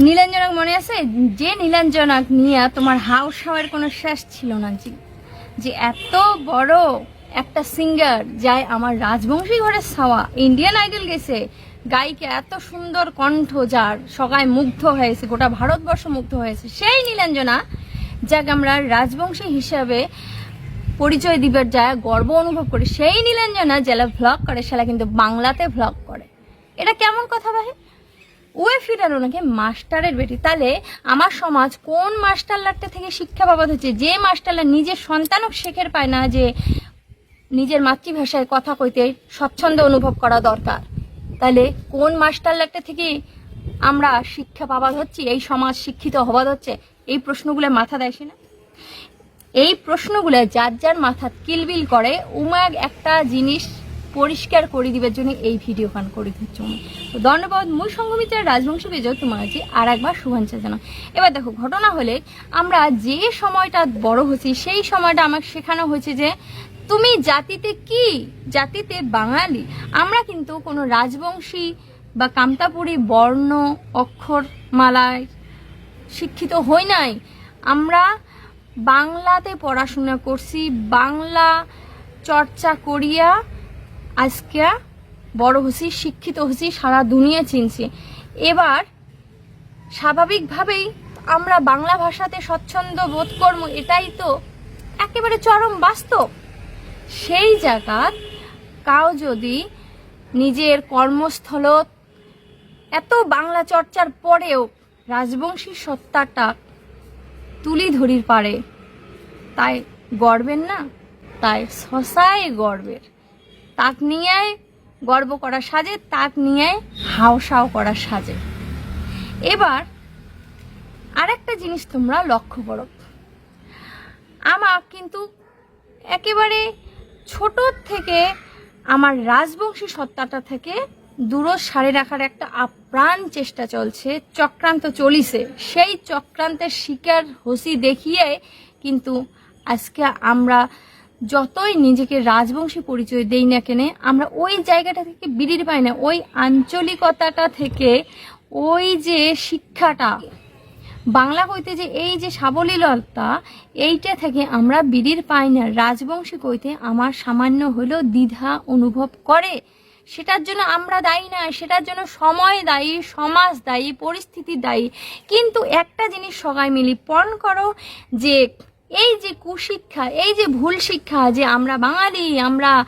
নীলাঞ্জনাক মনে আছে? যে নীলাঞ্জনক নিয়ে তোমার হাউস হাওয়ার কোনো শেষ ছিল না, জি। যে এত বড় একটা সিঙ্গার যায় আমার রাজবংশী ঘরের ছাওয়া, ইন্ডিয়ান আইডল গেছে, গায়িকা এত সুন্দর কণ্ঠ যার সবাই মুগ্ধ হয়েছে গোটা ভারতবর্ষ মুগ্ধ হয়েছে সেই নীলাঞ্জনা যাকে আমরা রাজবংশী হিসাবে পরিচয় দিবার যায় গর্ব অনুভব করি, সেই নীলাঞ্জনা যারা ভ্লগ করে সেটা কিন্তু বাংলাতে ভ্লগ করে। এটা কেমন কথা ভাই? ওয়ে ফিরার ওনাকে মাস্টারের বেটি। তাহলে আমার সমাজ কোন মাস্টার লাটটা থেকে শিক্ষা পাবাদ হচ্ছে? যে মাস্টাররা নিজের সন্তানও শেখের পায় না যে নিজের মাতৃভাষায় কথা কইতে স্বচ্ছন্দ অনুভব করা দরকার। তাহলে কোন মাস্টার লাটটা থেকে আমরা শিক্ষা পাবাদ হচ্ছি? এই সমাজ শিক্ষিত হবাদ হচ্ছে? এই প্রশ্নগুলো মাথা দেয় না? এই প্রশ্নগুলো যার যার মাথা কিলবিল করে। উমাগ একটা জিনিস পরিষ্কার করে দিবার জন্য এই ভিডিও পান করে দিচ্ছ। তো ধন্যবাদ মুই সঙ্গমিত্রের রাজবংশী বেজয় তোমার কাছে আর একবার শুভেচ্ছা জানাও এবার দেখো, ঘটনা হলে আমরা যে সময়টা বড় হচ্ছি, সেই সময়টা আমাকে শেখানো হয়েছে যে তুমি জাতিতে কি? জাতিতে বাঙালি। আমরা কিন্তু কোনো রাজবংশী বা কামতাপুরী বর্ণ, অক্ষর, মালায় শিক্ষিত হই নাই। আমরা বাংলাতে পড়াশোনা করছি, বাংলা চর্চা করিয়া আজকে বড় হছি শিক্ষিত হছি সারা দুনিয়া চিনছি। এবার স্বাভাবিকভাবেই আমরা বাংলা ভাষাতে স্বচ্ছন্দ বোধ করব, এটাই তো একেবারে চরম বাস্তব। সেই জায়গাত কাউ যদি নিজের কর্মস্থল এত বাংলা চর্চার পরেও রাজবংশী সত্তাটা তুলি ধরির পারে, তাই গর্বের না, তাই শশায় গর্বের। তাক নিয়ে, গর্ব করা সাজে, তাক নিয়ে হাওসাও করা সাজে। এবার আরেকটা জিনিস তোমরা লক্ষ্য করো। আমার কিন্তু একেবারে ছোট থেকে আমার রাজবংশী সত্তাটা থেকে দূর সারে রাখার একটা আপ্রাণ চেষ্টা চলছে, চক্রান্ত চলিছে। সেই চক্রান্তের শিকার হসি দেখিয়ে কিন্তু আজকে আমরা যতই নিজেকে রাজবংশী পরিচয় দেই না কেনে, আমরা ওই জায়গাটা থেকে বিড়ির পাই না। ওই আঞ্চলিকতাটা থেকে ওই যে শিক্ষাটা। বাংলা কইতে যে এই যে সাবলীলতা, এইটা থেকে আমরা বিড়ির পাই না। রাজবংশী কইতে আমার সামান্য হলেও দ্বিধা অনুভব করে। সেটার জন্য আমরা দায়ী না, সেটার জন্য সময় দায়ী, সমাজ দায়ী, পরিস্থিতি দায়ী। কিন্তু একটা জিনিস সবাই মিলি পণ করো যে এই যে কুশিক্ষা, এই যে ভুল শিক্ষা যে আমরা বাঙালি, আমরা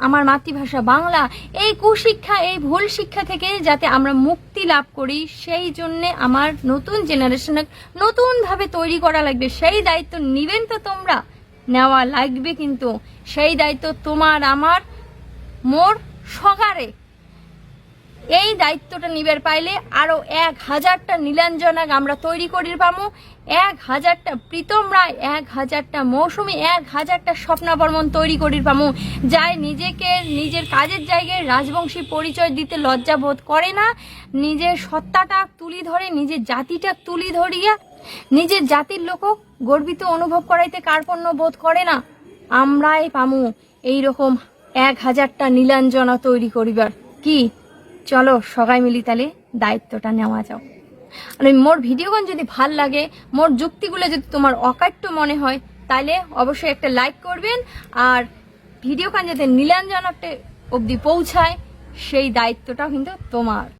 আমার মাতৃভাষা বাংলা, এই কুশিক্ষা, এই ভুল শিক্ষা থেকে যাতে আমরা মুক্তি লাভ করি, সেই জন্যে আমার নতুন জেনারেশনে নতুনভাবে তৈরি করা লাগবে, সেই দায়িত্ব নিবেন তো তোমরা। নেওয়া লাগবে কিন্তু, সেই দায়িত্ব তোমার, আমার, মোর সগারে এই দায়িত্বটা নিবার পাইলে আরও এক হাজারটা নীলাঞ্জনাক আমরা তৈরি করির পামু। এক হাজারটা প্রীতম রায়, এক হাজারটা মৌসুমি, এক হাজারটা স্বপ্না বর্মন তৈরি করির পামু। যাই নিজেকে নিজের কাজের জায়গায় রাজবংশী পরিচয় দিতে লজ্জা বোধ করে না। নিজের সত্তাটা তুলি ধরে, নিজের জাতিটা তুলি ধরিয়া, নিজের জাতির লোক গর্বিত অনুভব করাইতে কার্পণ্য বোধ করে না। আমরাই পামু এইরকম এক হাজারটা নীলাঞ্জনা তৈরি করিবার। কি চলো সবাই মিলি তাহলে দায়িত্বটা নেওয়া যাও। আর ওই মোর ভিডিওগণ যদি ভালো লাগে, মোর যুক্তিগুলো যদি তোমার অকাট্য মনে হয়, তাহলে অবশ্যই একটা লাইক করবেন, আর ভিডিও ভিডিওখান যাতে নীলাঞ্জনটা অবধি পৌঁছায়, সেই দায়িত্বটাও কিন্তু তোমার।